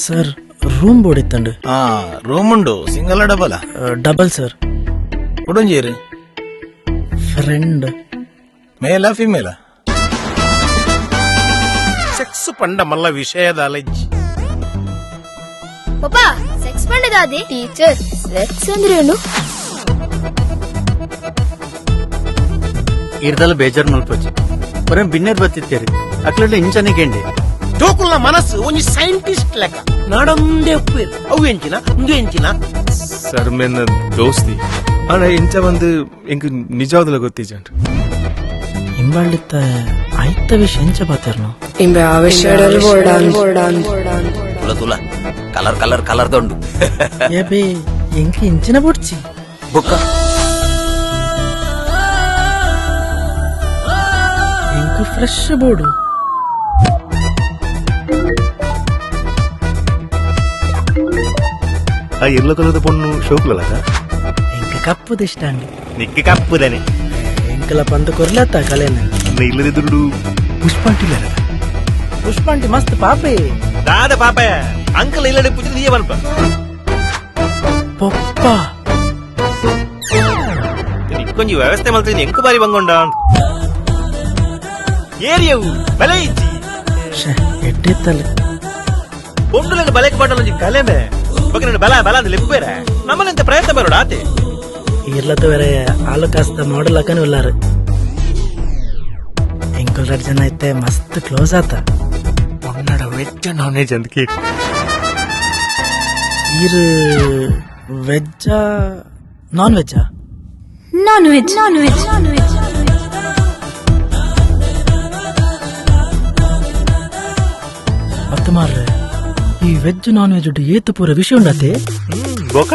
sir room board ಇತ್ತಂಡು ആ room ഉണ്ടോ സിംഗിളാ ഡബിളാ ಡಬಲ್ ಸರ್ ഉടഞ്ചേര് ಫ್ರೆಂಡ್ మేలా ఫీమేలా సెక్స్ పండ మళ్ళా విషయదాలజ్జి ಪಪ್ಪ ಸೆಕ್ಸ್ ಪಂಡದ ಅದೇ ಟೀಚರ್ ಸೆಕ್ಸ್ ಅಂದ್ರೇನು ಇರ್ದಲ್ಲ ಬೇಜಾರು ಮಲ್ಪಚ್ಚಿ ಬರೀ ಬಿನ್ನೇರ್ ಬತ್ತಿತ್ತೇರಿ ಅಕ್ಲಲ್ಲಿ ಇಂಚನಿಗೆಂಡಿ ತೂಕುಲ್ನ ಮನಸ್ಸು ಒಂಜಿ ಸೈಂಟಿಸ್ಟ್ ಲೆಕ್ಕ ನಾಡೊಂದೇ ಒಪ್ಪೇರು ಅವು ಎಂಚಿನ ಇಂದು ಎಂಚಿನ ಸರ್ ಮೇನ ದೋಸ್ತಿ ಆನ ಇಂಚ ಬಂದು ಎಂಕ್ ನಿಜವಾದಲ ಗೊತ್ತಿಜಂಟ್ ಇಂಬಾಳಿತ್ತ ಆಯ್ತ ವಿಷಯ ಎಂಚ ಬಾತಿರ್ನು ಇಂಬೆ ಆವೇಶದಲ್ಲಿ ಬೋರ್ಡಾನ್ ತುಲ ತುಲ ಕಲರ್ ಕಲರ್ ಕಲರ್ ದಂಡು ಏ ಬೇ ಎಂಕ ಇಂಚಿನ ಬುಡ್ಚಿ ಬುಕ್ಕ ಎಂಕ ಫ್ರೆಶ್ ಬೋರ್ಡು ಆ ಎಲ್ಲೋ ಕಲರ್ದ ಪೊಣ್ಣು ಶೋಕ್ಲಲ್ಲ ఇంక కప్పుది ఇష్టాండి ನಿಕ್ಕಿ ಕಪ್ಪುದೇನೆ ఇంకల పంట కొరలేత కలేన ಅಂದ್ರೆ ಇಲ್ಲದಿದ್ರು ಪುಷ್ಪಾಂಟಿಲ್ಲ పుష్ప అంటే మస్తు పాపే ದಾದ ಪಾಪ ಅಂಕಲ್ ಇಲ್ಲಡೆ ಪೂಜೆ ನೀಯೇ ಬನ್ಪ పొప్ప ಇಕ್ಕೊಂಜಿ ವ್ಯವಸ್ಥೆ ಮಾಡ್ತೀನಿ ಎಂಕು ಬಾರಿ ಬಂಗೊಂಡ ಏರಿಯವು ಬಲೆ ಇಜ್ಜಿ ಎడ్ಡೆ తల్లి ಬೊಂಡುಲೆಲ್ಲ ಬಲೆಕ್ ಬಾಟಲೊಂಜಿ ಕಲೆಮೆ ಬಗ್ಗೆ ನನ್ನ ಬಲ ಬಲ ಅಂದ್ರೆ ಲಿಪ್ಪೇರೆ ನಮ್ಮನ್ನಂತ ಪ್ರಯತ್ನ ಬರೋಡ ಆತಿ ಇರ್ಲತ್ತ ಬೇರೆ ಹಾಲು ಕಾಸ್ತ ಮಾಡಲಕ್ಕನೂ ಇಲ್ಲಾರ ಎಂಕೊಲ್ರ ಜನ ಐತೆ ಮಸ್ತ್ ಕ್ಲೋಸ್ ಆತ ಒನ್ನಡ ವೆಜ್ಜ ನಾನ್ ವೆಜ್ ಅಂತ ಕೇಳಿ ಇರು ವೆಜ್ಜ non ವೆಜ್ಜಾ non veg non veg non veg ಮತ್ತೆ ಮಾರ್ರೆ ಈ ವೆಜ್ ನಾನ್ ವೆಜ್ ಏತು ಪೂರ ವಿಷಯ ಉಂಡತೆ బొక